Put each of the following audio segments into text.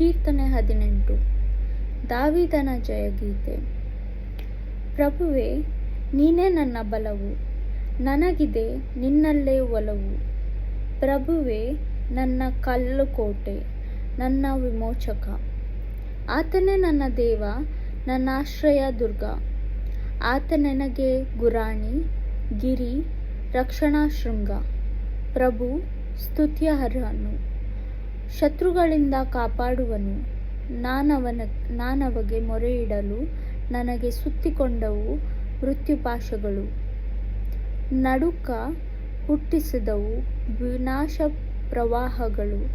ಕೀರ್ತನೆ ಹದಿನೆಂಟು. ದಾವಿದನ ಜಯಗೀತೆ. ಪ್ರಭುವೆ, ನೀನೇ ನನ್ನ ಬಲವು. ನನಗಿದೆ ನಿನ್ನಲ್ಲೇ ಒಲವು. ಪ್ರಭುವೆ, ನನ್ನ ಕಲ್ಲು ಕೋಟೆ ನನ್ನ ವಿಮೋಚಕ. ಆತನೇ ನನ್ನ ದೇವ, ನನ್ನ ಆಶ್ರಯ ದುರ್ಗ. ಆತ ನನಗೆ ಗುರಾಣಿ, ಗಿರಿ, ರಕ್ಷಣಾ ಶೃಂಗ. ಪ್ರಭು, ಸ್ತುತ್ಯರ್ಹನು. ಶತ್ರುಗಳಿಂದ ಕಾಪಾಡುವನು. ನಾನವನ ನಾನವಗೆ ಮೊರೆಯಿಡಲು ನನಗೆ ಸುತ್ತಿಕೊಂಡವು ಮೃತ್ಯುಪಾಶಗಳು. ನಡುಕ ಹುಟ್ಟಿಸಿದವು ವಿನಾಶ ಪ್ರವಾಹಗಳು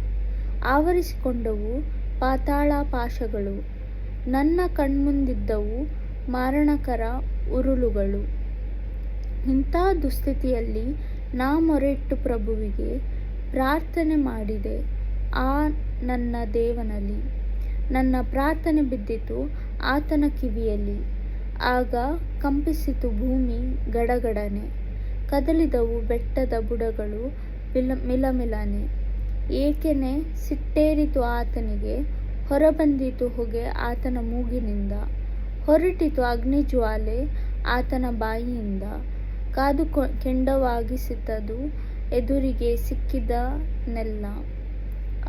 ಆವರಿಸಿಕೊಂಡವು ಪಾತಾಳ ಪಾಶಗಳು ನನ್ನ ಕಣ್ಮುಂದಿದ್ದವು ಮಾರಣಕರ ಉರುಳುಗಳು. ಇಂಥ ದುಸ್ಥಿತಿಯಲ್ಲಿ ನಾ ಮೊರೆಟ್ಟು ಪ್ರಭುವಿಗೆ ಪ್ರಾರ್ಥನೆ ಮಾಡಿದೆ. ಆ ನನ್ನ ದೇವನಲ್ಲಿ. ನನ್ನ ಪ್ರಾರ್ಥನೆ ಬಿದ್ದಿತು ಆತನ ಕಿವಿಯಲ್ಲಿ. ಆಗ ಕಂಪಿಸಿತು ಭೂಮಿ ಗಡಗಡನೆ. ಕದಲಿದವು ಬೆಟ್ಟದ ಬುಡಗಳು ಮಿಲ, ಮಿಲಮಿಲನೆ. ಏಕೆನೆ ಸಿಟ್ಟೇರಿತು ಆತನಿಗೆ, ಹೊರಬಂದಿತು ಹೊಗೆ ಆತನ ಮೂಗಿನಿಂದ. ಹೊರಟಿತು ಅಗ್ನಿಜ್ವಾಲೆ ಆತನ ಬಾಯಿಯಿಂದ. ಕಾದು ಕೆಂಡವಾಗಿಸಿತದು ಎದುರಿಗೆ ಸಿಕ್ಕಿದನೆಲ್ಲ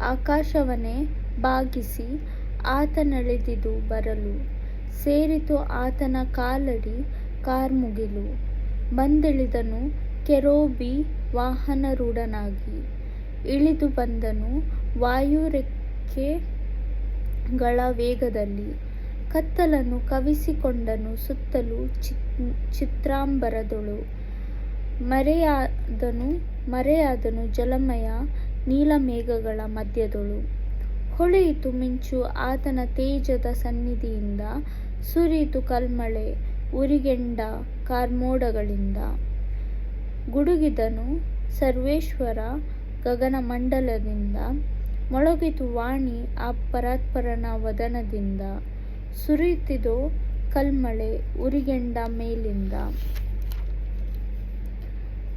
ಆಕಾಶವನ್ನೇ ಬಾಗಿಸಿ ಆತನಳೆದಿದು ಬರಲು. ಸೇರಿತು ಆತನ ಕಾಲಡಿ ಕಾರ್ಮುಗಿಲು. ಬಂದಿಳಿದನು ಕೆರೋಬಿ ವಾಹನರೂಢನಾಗಿ. ಇಳಿದು ಬಂದನು ವಾಯುರೆಕ್ಕೆಗಳ ವೇಗದಲ್ಲಿ. ಕತ್ತಲನ್ನು ಕವಿಸಿಕೊಂಡನು ಸುತ್ತಲೂ ಚಿತ್ರಾಂಬರದೊಳು. ಮರೆಯಾದನು ಮರೆಯಾದನು ಜಲಮಯ ನೀಲಮೇಘಗಳ ಮಧ್ಯದೊಳು. ಹೊಳೆಯಿತು ಮಿಂಚು ಆತನ ತೇಜದ ಸನ್ನಿಧಿಯಿಂದ, ಸುರಿಯಿತು ಕಲ್ಮಳೆ ಉರಿಗೆಂಡ ಕಾರ್ಮೋಡಗಳಿಂದ. ಗುಡುಗಿದನು ಸರ್ವೇಶ್ವರ ಗಗನಮಂಡಲದಿಂದ, ಮೊಳಗಿತು ವಾಣಿ ಆ ಪರಾತ್ಪರನ ವದನದಿಂದ, ಸುರಿಯುತ್ತಿದು ಕಲ್ಮಳೆ ಉರಿಗೆಂಡ ಮೇಲಿಂದ.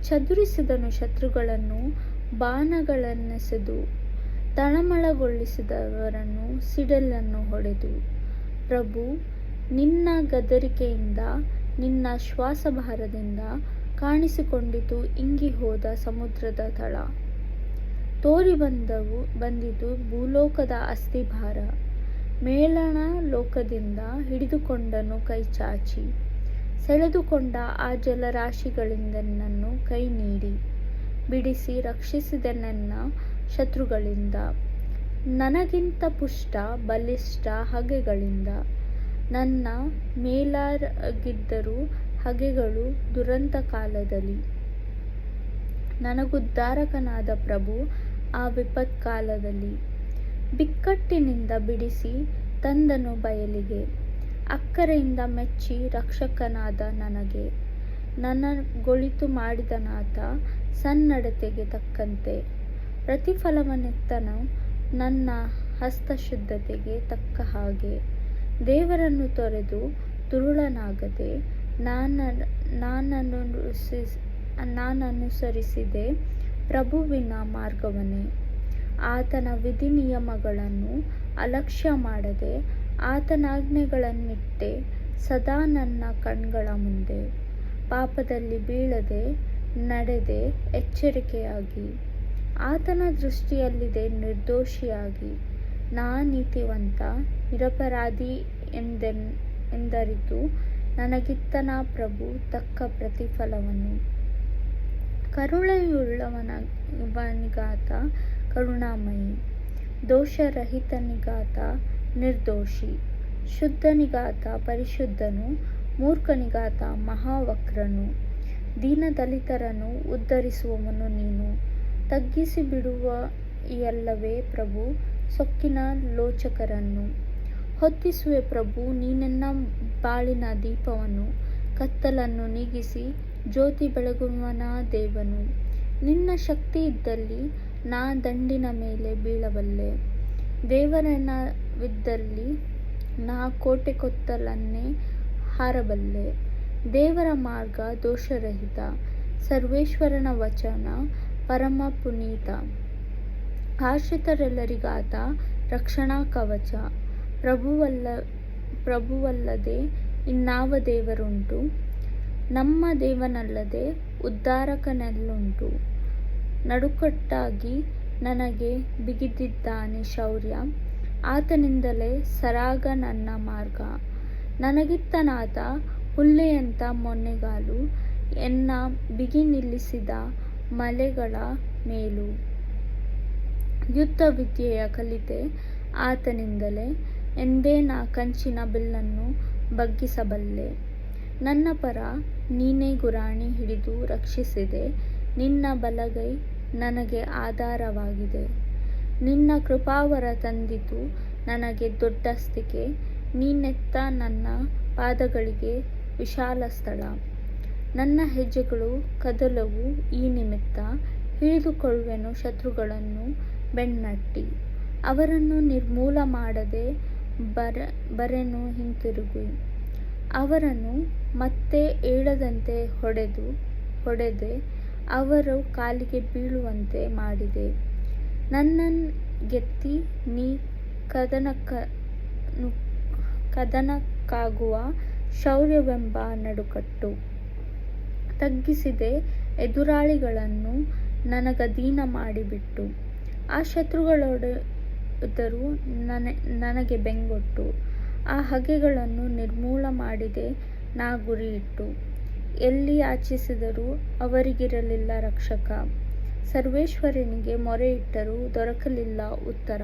ಚದುರಿಸಿದನು ಶತ್ರುಗಳನ್ನು ಬಾಣಗಳನ್ನೆಸೆದು ತಳಮಳಗೊಳಿಸಿದವರನ್ನು ಸಿಡಿಲನ್ನು ಹೊಡೆದು, ಪ್ರಭು, ನಿನ್ನ ಗದರಿಕೆಯಿಂದ, ನಿನ್ನ ಶ್ವಾಸಭಾರದಿಂದ ಕಾಣಿಸಿಕೊಂಡಿತು ಇಂಗಿ ಹೋದ ಸಮುದ್ರದ ತಳ. ತೋರಿ ಬಂದವು, ಬಂದಿತು ಭೂಲೋಕದ ಅಸ್ಥಿಭಾರ. ಮೇಲಣ ಲೋಕದಿಂದ ಹಿಡಿದುಕೊಂಡನು ಕೈಚಾಚಿ. ಸೆಳೆದುಕೊಂಡ ಆ ಜಲರಾಶಿಗಳಿಂದ ನನ್ನನ್ನು ಕೈ ನೀಡಿ ಬಿಡಿಸಿ ರಕ್ಷಿಸಿದೆನೆನ್ನ ಶತ್ರುಗಳಿಂದ. ನನಗಿಂತ ಪುಷ್ಟ, ಬಲಿಷ್ಠ ಹಗೆಗಳಿಂದ. ನನ್ನ ಮೇಲಾಗಿದ್ದರು ಹಗೆಗಳು ದುರಂತ ಕಾಲದಲ್ಲಿ. ನನಗುದ್ಧಾರಕನಾದ ಪ್ರಭು ಆ ವಿಪತ್ಕಾಲದಲ್ಲಿ ಬಿಕ್ಕಟ್ಟಿನಿಂದ ಬಿಡಿಸಿ ತಂದನು ಬಯಲಿಗೆ. ಅಕ್ಕರೆಯಿಂದ ಮೆಚ್ಚಿ ರಕ್ಷಕನಾದ ನನಗೆ. ನನ್ನ ಗೊಳಿತು ಮಾಡಿದನಾತ ಸನ್ನಡತೆಗೆ ತಕ್ಕಂತೆ ಪ್ರತಿಫಲವನ್ನೆತ್ತನು ನನ್ನ ಹಸ್ತಶುದ್ಧತೆಗೆ ತಕ್ಕ ಹಾಗೆ. ದೇವರನ್ನು ತೊರೆದು ತುರುಳನಾಗದೆ ನಾನು ನಾನನುಸಿ ನಾನನುಸರಿಸಿದೆ ಪ್ರಭುವಿನ ಮಾರ್ಗವನ್ನೇ. ಆತನ ವಿಧಿ ನಿಯಮಗಳನ್ನು ಅಲಕ್ಷ್ಯ ಮಾಡದೆ ಆತನಾಜ್ಞೆಗಳನ್ನಿಟ್ಟೆ ಸದಾ ನನ್ನ ಕಣ್ಗಳ ಮುಂದೆ. ಪಾಪದಲ್ಲಿ ಬೀಳದೆ ನಡೆದೆ, ಎಚ್ಚರಿಕೆಯಾಗಿ. ಆತನ ದೃಷ್ಟಿಯಲ್ಲಿದೆ, ನಿರ್ದೋಷಿಯಾಗಿ. ನಾ ನೀತಿವಂತ, ನಿರಪರಾಧಿ ಎಂದೆನ್, ಎಂದರಿತು, ನನಗಿತ್ತನ ಪ್ರಭು, ತಕ್ಕ ಪ್ರತಿಫಲವನ್ನು ಕರುಣೆಯುಳ್ಳವನಿಗಾತ, ಕರುಣಾಮಯಿ. ದೋಷರಹಿತನಿಗಾತ, ನಿರ್ದೋಷಿ. ಶುದ್ಧನಿಗಾತ, ಪರಿಶುದ್ಧನು. ಮೂರ್ಖನಿಗಾತ, ಮಹಾವಕ್ರನು. ದೀನದಲಿತರನ್ನು ಉದ್ಧರಿಸುವವನು ನೀನು. ತಗ್ಗಿಸಿ ಬಿಡುವ ಎಲ್ಲವೇ ಪ್ರಭು, ಸೊಕ್ಕಿನ ಲೋಚಕರನ್ನು. ಹೊತ್ತಿಸುವೆ ಪ್ರಭು, ನೀನೆನ್ನ ಬಾಳಿನ ದೀಪವನ್ನು. ಕತ್ತಲನ್ನು ನೀಗಿಸಿ ಜ್ಯೋತಿ ಬೆಳಗುವನ ದೇವನು. ನಿನ್ನ ಶಕ್ತಿ ಇದ್ದಲ್ಲಿ ನಾ ದಂಡಿನ ಮೇಲೆ ಬೀಳಬಲ್ಲೆ. ದೇವರನ್ನವಿದ್ದಲ್ಲಿ ನಾ ಕೋಟೆ ಕೊತ್ತಲನ್ನೇ ಹಾರಬಲ್ಲೆ. ದೇವರ ಮಾರ್ಗ ದೋಷರಹಿತ, ಸರ್ವೇಶ್ವರನ ವಚನ ಪರಮ ಪುನೀತ. ಆಶ್ರಿತರೆಲ್ಲರಿಗಾತ ರಕ್ಷಣಾ ಕವಚ. ಪ್ರಭುವಲ್ಲ, ಪ್ರಭುವಲ್ಲದೆ ಇನ್ನಾವ ದೇವರುಂಟು? ನಮ್ಮ ದೇವನಲ್ಲದೆ ಉದ್ಧಾರಕನಲ್ಲುಂಟು? ನಡುಕಟ್ಟಾಗಿ ನನಗೆ ಬಿಗಿದಿದ್ದಾನೆ ಶೌರ್ಯ. ಆತನಿಂದಲೇ ಸರಾಗ ನನ್ನ ಮಾರ್ಗ. ನನಗಿತ್ತನಾತ ಹುಲ್ಲೆಯಂಥ ಮೊನ್ನೆಗಾಲು ಎನ್ನ ಬಿಗಿ ನಿಲ್ಲಿಸಿದ ಮಲೆಗಳ ಮೇಲು. ಯುದ್ಧ ವಿದ್ಯೆಯ ಕಲಿತೆ ಆತನಿಂದಲೇ ಎಂದೇ ನಾ ಕಂಚಿನ ಬಿಲ್ಲನ್ನು ಬಗ್ಗಿಸಬಲ್ಲೆ. ನನ್ನ ಪರ ನೀನೇ ಗುರಾಣಿ ಹಿಡಿದು ರಕ್ಷಿಸಿದೆ, ನಿನ್ನ ಬಲಗೈ ನನಗೆ ಆಧಾರವಾಗಿದೆ. ನಿನ್ನ ಕೃಪಾವರ ತಂದಿತು ನನಗೆ ದೊಡ್ಡಸ್ತಿಕೆ, ನೀನೆತ್ತ ನನ್ನ ಪಾದಗಳಿಗೆ ವಿಶಾಲ ಸ್ಥಳ. ನನ್ನ ಹೆಜ್ಜೆಗಳು, ಕದಲವು ಈ ನಿಮಿತ್ತ ಹಿಡಿದುಕೊಳ್ಳುವೆನು ಶತ್ರುಗಳನ್ನು ಬೆನ್ನಟ್ಟಿ. ಅವರನ್ನು ನಿರ್ಮೂಲ ಮಾಡದೆ ಬರ, ಬರೆನು ಹಿಂತಿರುಗಿ. ಅವರನ್ನು ಮತ್ತೆ ಏಳದಂತೆ ಹೊಡೆದು, ಹೊಡೆದೆ ಅವರು ಕಾಲಿಗೆ ಬೀಳುವಂತೆ ಮಾಡಿದೆ. ನನ್ನನ್ನು ಗೆತ್ತಿ ನೀ ಕದನಕ್ಕ ಕದನಕ್ಕಾಗುವ ಶೌರ್ಯವೆಂಬ ನಡುಕಟ್ಟು. ತಗ್ಗಿಸಿದೆ ಎದುರಾಳಿಗಳನ್ನು ನನಗದೀನ ಮಾಡಿಬಿಟ್ಟು. ಆ ಶತ್ರುಗಳೊಡೆದರು ನನ, ನನಗೆ ಬೆಂಗೊಟ್ಟು. ಆ ಹಗೆಗಳನ್ನು ನಿರ್ಮೂಲ ಮಾಡಿದೆ ನಾ ಗುರಿಯಿಟ್ಟು. ಎಲ್ಲಿ ಆಚಿಸಿದರೂ ಅವರಿಗಿರಲಿಲ್ಲ ರಕ್ಷಕ. ಸರ್ವೇಶ್ವರನಿಗೆ ಮೊರೆಯಿಟ್ಟರೂ ದೊರಕಲಿಲ್ಲ ಉತ್ತರ.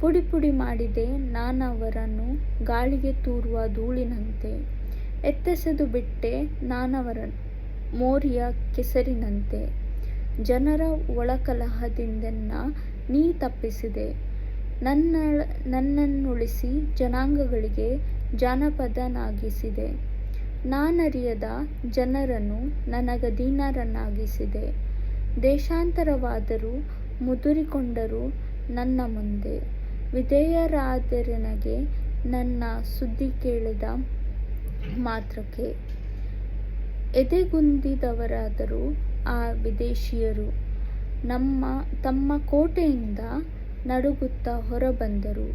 ಪುಡಿ ಪುಡಿ ಮಾಡಿದೆ. ನಾನವರನ್ನು ಗಾಳಿಗೆ ತೂರುವ ಧೂಳಿನಂತೆ. ಎತ್ತೆಸೆದು ಬಿಟ್ಟೆ ನಾನವರ ಮೋರಿಯ ಕೆಸರಿನಂತೆ. ಜನರ ಒಳಕಲಹದಿಂದೆನ್ನ ನೀ ತಪ್ಪಿಸಿದೆ. ನನ್ನ, ನನ್ನನ್ನುಳಿಸಿ ಜನಾಂಗಗಳಿಗೆ ಜಾನಪದನಾಗಿಸಿದೆ. ನಾನರಿಯದ ಜನರನ್ನು ನನಗದೀನರನ್ನಾಗಿಸಿದೆ ದೇಶಾಂತರವಾದರೂ ಮುದುರಿಕೊಂಡರು ನನ್ನ ಮುಂದೆ. ವಿಧೇಯರಾದರೆನಗೆ ನನ್ನ ಸುದ್ದಿ ಕೇಳಿದ ಮಾತ್ರಕ್ಕೆ, ಎದೆಗುಂದಿದವರಾದರೂ ಆ ವಿದೇಶಿಯರು ನಮ್ಮ, ತಮ್ಮ ಕೋಟೆಯಿಂದ ನಡುಗುತ್ತಾ ಹೊರಬಂದರು.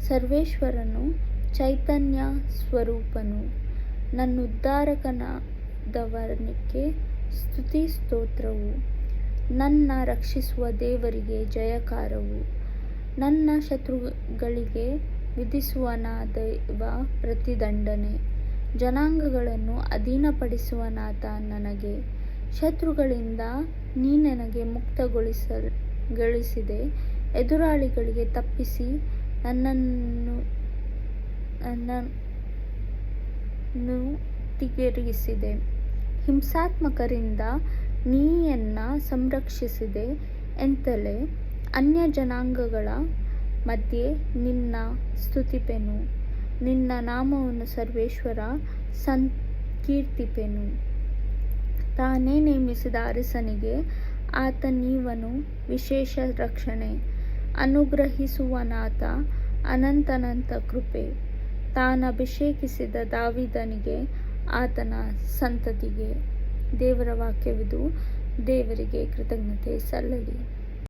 ಸರ್ವೇಶ್ವರನು ಚೈತನ್ಯ ಸ್ವರೂಪನು. ನನ್ನುದ್ಧಾರಕನಾದವನಿಗೆ ಸ್ತುತಿ ಸ್ತೋತ್ರವು ನನ್ನ ರಕ್ಷಿಸುವ ದೇವರಿಗೆ ಜಯಕಾರವು. ನನ್ನ ಶತ್ರುಗಳಿಗೆ ವಿಧಿಸುವನಾದವ ಪ್ರತಿದಂಡನೆ. ಜನಾಂಗಗಳನ್ನು ಅಧೀನಪಡಿಸುವನಾತ ನನಗೆ. ಶತ್ರುಗಳಿಂದ ನೀ ನನಗೆ ಮುಕ್ತಗೊಳಿಸಿದೆ ಎದುರಾಳಿಗಳಿಗೆ ತಪ್ಪಿಸಿ ನನ್ನನ್ನು ನನ್ನನ್ನು ತಿರುಗಿಸಿದೆ. ಹಿಂಸಾತ್ಮಕರಿಂದ ನೀಯನ್ನ ಸಂರಕ್ಷಿಸಿದೆ ಎಂತಲೇ? ಅನ್ಯ ಜನಾಂಗಗಳ ಮಧ್ಯೆ ನಿನ್ನ ಸ್ತುತಿಪೆನು. ನಿನ್ನ ನಾಮವನ್ನು ಸರ್ವೇಶ್ವರ ಸಂಕೀರ್ತಿಪೆನು. ತಾನೇ ನೇಮಿಸಿದ ಅರಸನಿಗೆ ಆತ ನೀವನು ವಿಶೇಷ ರಕ್ಷಣೆ. ಅನುಗ್ರಹಿಸುವನಾತ ಅನಂತನಂತ ಕೃಪೆ. ತಾನಭಿಷೇಕಿಸಿದ ದಾವಿದನಿಗೆ ಆತನ ಸಂತತಿಗೆ. ದೇವರ ವಾಕ್ಯವಿದು ದೇವರಿಗೆ ಕೃತಜ್ಞತೆ ಸಲ್ಲಲಿ.